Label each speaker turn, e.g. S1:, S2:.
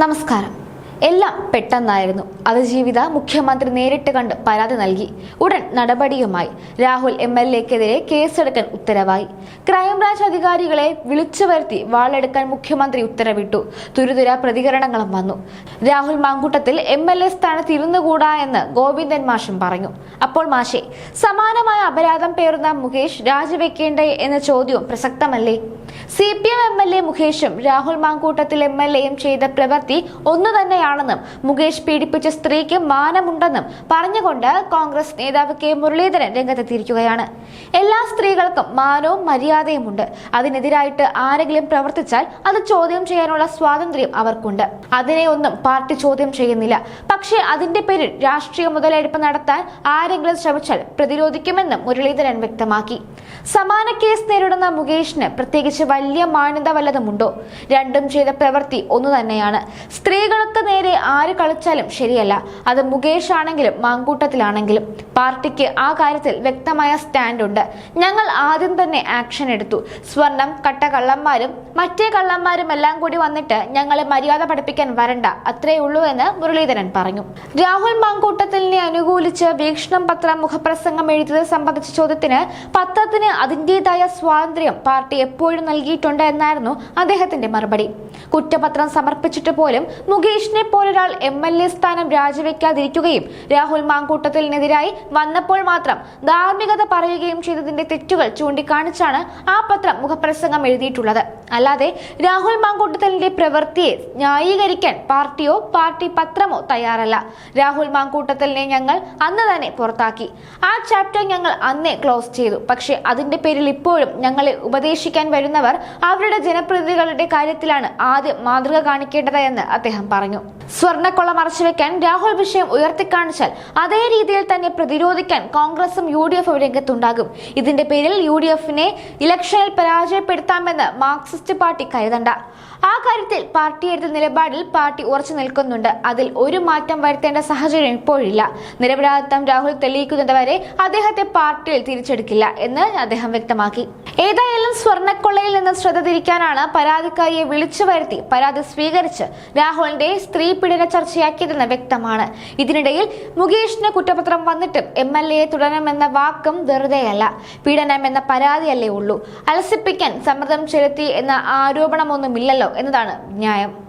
S1: നമസ്കാരം. എല്ലാം പെട്ടെന്നായിരുന്നു. അതിജീവിത മുഖ്യമന്ത്രി നേരിട്ട് കണ്ട് പരാതി നൽകി. ഉടൻ നടപടിയുമായി രാഹുൽ എം എൽ എക്കെതിരെ കേസെടുക്കാൻ ഉത്തരവായി. ക്രൈംബ്രാഞ്ച് അധികാരികളെ വിളിച്ചു വരുത്തി വാളെടുക്കാൻ മുഖ്യമന്ത്രി ഉത്തരവിട്ടു. തുരുതുര പ്രതികരണങ്ങളും വന്നു. Rahul Mamkootathil M L A സ്ഥാനത്ത് ഇരുന്നുകൂടാ എന്ന് ഗോവിന്ദൻ മാഷും പറഞ്ഞു. അപ്പോൾ മാഷെ സമാനമായ അപരാധം പേറുന്ന മുകേഷ് രാജിവെക്കേണ്ടേ എന്ന ചോദ്യവും പ്രസക്തമല്ലേ? C P M M L A മുകേഷും Rahul Mamkootathil M L എയും ചെയ്ത പ്രവൃത്തി ഒന്നു തന്നെയാണെന്നും മുകേഷ് പീഡിപ്പിച്ച സ്ത്രീക്ക് മാനമുണ്ടെന്നും പറഞ്ഞുകൊണ്ട് കോൺഗ്രസ് നേതാവ് കെ മുരളീധരൻ രംഗത്തെത്തിയിരിക്കുകയാണ്. എല്ലാ സ്ത്രീകൾക്കും മാനവും മര്യാദയുമുണ്ട്. അതിനെതിരായിട്ട് ആരെങ്കിലും പ്രവർത്തിച്ചാൽ അത് ചോദ്യം ചെയ്യാനുള്ള സ്വാതന്ത്ര്യം അവർക്കുണ്ട്. അതിനെ ഒന്നും പാർട്ടി ചോദ്യം ചെയ്യുന്നില്ല. പക്ഷേ അതിന്റെ പേരിൽ രാഷ്ട്രീയ മുതലെടുപ്പ് നടത്താൻ ആരെങ്കിലും ശ്രമിച്ചാൽ പ്രതിരോധിക്കുമെന്നും മുരളീധരൻ വ്യക്തമാക്കി. സമാന കേസ് നേരിടുന്ന മുകേഷിന് പ്രത്യേകിച്ച് വലിയ മാന്യത വല്ലതുമുണ്ടോ? രണ്ടും ചെയ്ത പ്രവൃത്തി ഒന്നു തന്നെയാണ് സ്ത്രീകൾക്ക് നേരെ ആര് കളിച്ചാലും ശരിയല്ല. അത് മുകേഷ് ആണെങ്കിലും മാങ്കൂട്ടത്തിലാണെങ്കിലും പാർട്ടിക്ക് ആ കാര്യത്തിൽ വ്യക്തമായ സ്റ്റാൻഡ് ഉണ്ട് ഞങ്ങൾ ആദ്യം തന്നെ ആക്ഷൻ എടുത്തു. സ്വർണം കട്ട കള്ളന്മാരും മറ്റേ കള്ളന്മാരും എല്ലാം കൂടി വന്നിട്ട് ഞങ്ങളെ മര്യാദ പഠിപ്പിക്കാൻ വരണ്ട. അത്രേ ഉള്ളൂ എന്ന് മുരളീധരൻ പറഞ്ഞു. രാഹുൽ മാങ്കൂട്ടത്തിനെ അനുകൂലിച്ച് വീക്ഷണം പത്രം മുഖപ്രസംഗം എഴുതിയത് സംബന്ധിച്ച ചോദ്യത്തിന് പത്രത്തിന് അതിന്റെതായ സ്വാതന്ത്ര്യം പാർട്ടി എപ്പോഴും നൽകിയിട്ടുണ്ട് എന്നായിരുന്നു അദ്ദേഹത്തിന്റെ മറുപടി. കുറ്റപത്രം സമർപ്പിച്ചിട്ട് പോലും മുകേഷിനെ പോലൊരാൾ എം എൽ എ സ്ഥാനം രാജിവെക്കാതിരിക്കുകയും രാഹുൽ മാങ്കൂട്ടത്തിനെതിരായി വന്നപ്പോൾ മാത്രം ധാർമ്മികത പറയുകയും ചെയ്തതിന്റെ തെറ്റുകൾ ചൂണ്ടിക്കാണിച്ചാണ് ആ പത്രം മുഖപ്രസംഗം എഴുതിയിട്ടുള്ളത്. അല്ലാതെ രാഹുൽ മാങ്കൂട്ടത്തലിന്റെ പ്രവൃത്തിയെ ന്യായീകരിക്കാൻ പാർട്ടിയോ പാർട്ടി പത്രമോ തയ്യാറല്ല. രാഹുൽ മാങ്കൂട്ടത്തലിനെ ഞങ്ങൾ അന്ന് തന്നെ പുറത്താക്കി. ആ ചാപ്റ്റർ ഞങ്ങൾ അന്നേ ക്ലോസ് ചെയ്തു. പക്ഷേ അതിന്റെ പേരിൽ ഇപ്പോഴും ഞങ്ങളെ ഉപദേശിക്കാൻ വരുന്നവർ അവരുടെ ജനപ്രതിനിധികളുടെ കാര്യത്തിലാണ് ആദ്യം മാതൃക കാണിക്കേണ്ടതായെന്ന് അദ്ദേഹം പറഞ്ഞു. സ്വർണക്കൊള്ള മറച്ചുവെക്കാൻ രാഹുൽ വിഷയം ഉയർത്തിക്കാണിച്ചാൽ അതേ രീതിയിൽ തന്നെ പ്രതിരോധിക്കാൻ കോൺഗ്രസും യു ഡി എഫും രംഗത്തുണ്ടാകും. ഇതിന്റെ പേരിൽ യു ഡി എഫിനെ ഇലക്ഷനിൽ പരാജയപ്പെടുത്താമെന്ന് മാർക്സിസ്റ്റ് പാർട്ടി കരുതണ്ട. ആ കാര്യത്തിൽ പാർട്ടി എടുത്ത നിലപാടിൽ പാർട്ടി ഉറച്ചു നിൽക്കുന്നുണ്ട്. അതിൽ ഒരു മാറ്റം വരുത്തേണ്ട സാഹചര്യം ഇപ്പോഴില്ല. നിരപരാധിത്വം രാഹുൽ തെളിയിക്കുന്നതുവരെ അദ്ദേഹത്തെ പാർട്ടിയിൽ തിരിച്ചെടുക്കില്ല എന്ന് അദ്ദേഹം വ്യക്തമാക്കി. ഏതായാലും സ്വർണക്കൊള്ളയിൽ നിന്ന് ശ്രദ്ധ തിരിക്കാനാണ് പരാതിക്കാരിയെ വിളിച്ചു വരുത്തി പരാതി സ്വീകരിച്ച് രാഹുലിന്റെ സ്ത്രീ പീഡന ചർച്ചയാക്കിയതെന്ന് വ്യക്തമാണ്. ഇതിനിടയിൽ മുകേഷിന് കുറ്റപത്രം വന്നിട്ടും എം എൽ എയെ തുടരണമെന്ന വാക്കും വെറുതെയല്ല. പീഡനം എന്ന പരാതിയല്ലേ ഉള്ളൂ. അലസിപ്പിക്കാൻ സമ്മർദ്ദം ചെലുത്തി എന്ന ആരോപണമൊന്നുമില്ലല്ലോ എന്നതാണ് ന്യായം.